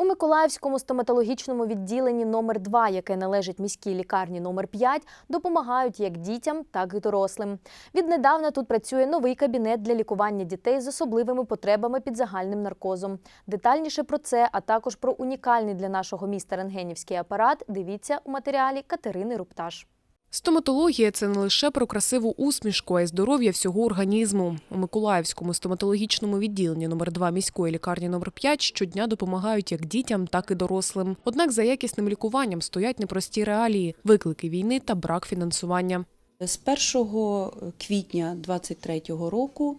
У Миколаївському стоматологічному відділенні номер 2 яке належить міській лікарні номер 5 допомагають як дітям, так і дорослим. Віднедавна тут працює новий кабінет для лікування дітей з особливими потребами під загальним наркозом. Детальніше про це, а також про унікальний для нашого міста рентгенівський апарат, дивіться у матеріалі Катерини Рупташ. Стоматологія це не лише про красиву усмішку, а й здоров'я всього організму. У Миколаївському стоматологічному відділенні номер 2 міської лікарні номер 5 щодня допомагають як дітям, так і дорослим. Однак за якісним лікуванням стоять непрості реалії, виклики війни та брак фінансування. З 1 квітня 2023 року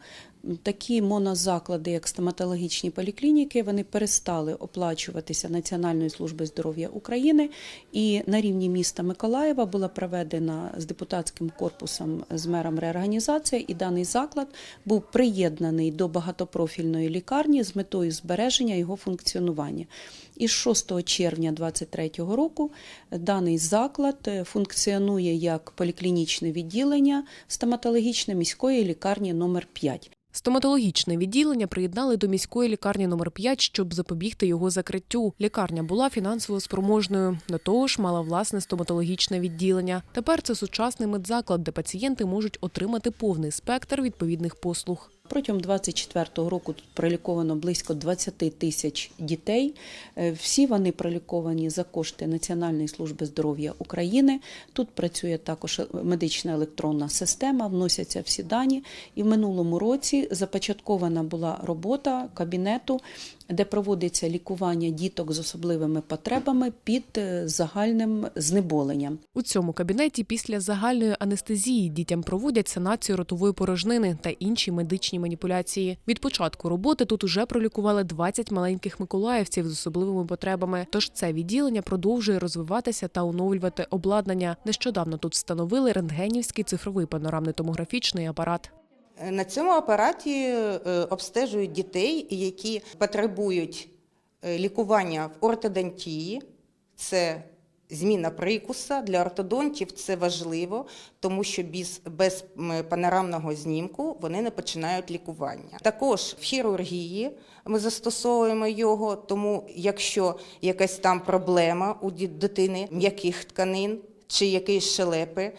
такі монозаклади, як стоматологічні поліклініки, вони перестали оплачуватися Національною службою здоров'я України. І на рівні міста Миколаєва була проведена з депутатським корпусом з мером реорганізація, і даний заклад був приєднаний до багатопрофільної лікарні з метою збереження його функціонування. І з 6 червня 2023 року даний заклад е, функціонує як поліклінічне відділення стоматологічної міської лікарні номер 5. Стоматологічне відділення приєднали до міської лікарні номер 5, щоб запобігти його закриттю. Лікарня була фінансово спроможною. До того ж, мала власне стоматологічне відділення. Тепер це сучасний медзаклад, де пацієнти можуть отримати повний спектр відповідних послуг. Протягом 2024 року тут проліковано близько 20 тисяч дітей. Е, Всі вони проліковані за кошти Національної служби здоров'я України. Тут працює також медична електронна система, вносяться всі дані. І в минулому році започаткована була робота кабінету, де проводиться лікування діток з особливими потребами під е, загальним знеболенням. У цьому кабінеті після загальної анестезії дітям проводять санацію ротової порожнини та інші медичні маніпуляції. Від початку роботи тут уже пролікували 20 маленьких миколаївців з особливими потребами. Тож це відділення продовжує розвиватися та оновлювати обладнання. Нещодавно тут встановили рентгенівський цифровий панорамний томографічний апарат. На цьому апараті е, обстежують дітей, які потребують е, лікування в ортодонтії. Це зміна прикуса. Для ортодонтів це важливо, тому що без, без панорамного знімку вони не починають лікування. Також в хірургії ми застосовуємо його, тому якщо якась там проблема у дитини м'яких тканин чи якісь шелепи,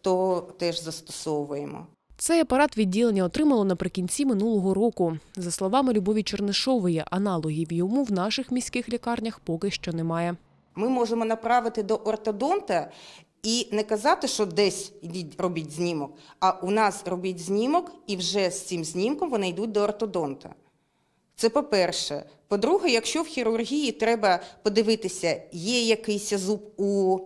то теж застосовуємо. Цей апарат відділення отримало наприкінці минулого року. За словами Любові Чернишової, аналогів йому в наших міських лікарнях поки що немає. Ми можемо направити до ортодонта і не казати, що десь робіть знімок, а у нас робіть знімок, і вже з цим знімком вони йдуть до ортодонта. Це по-перше. По-друге, якщо в хірургії треба подивитися, є якийсь зуб у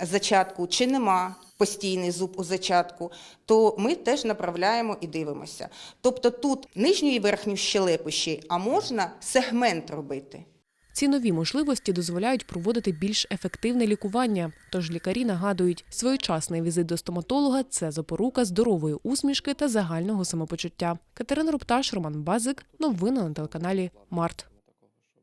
зачатку чи нема постійний зуб у зачатку, то ми теж направляємо і дивимося. Тобто тут нижню і верхню щелепу ще, а можна сегмент робити. Ці нові можливості дозволяють проводити більш ефективне лікування. Тож лікарі нагадують, своєчасний візит до стоматолога це запорука здорової усмішки та загального самопочуття. Катерина Рупташ, Роман Базик. Новини на телеканалі Март.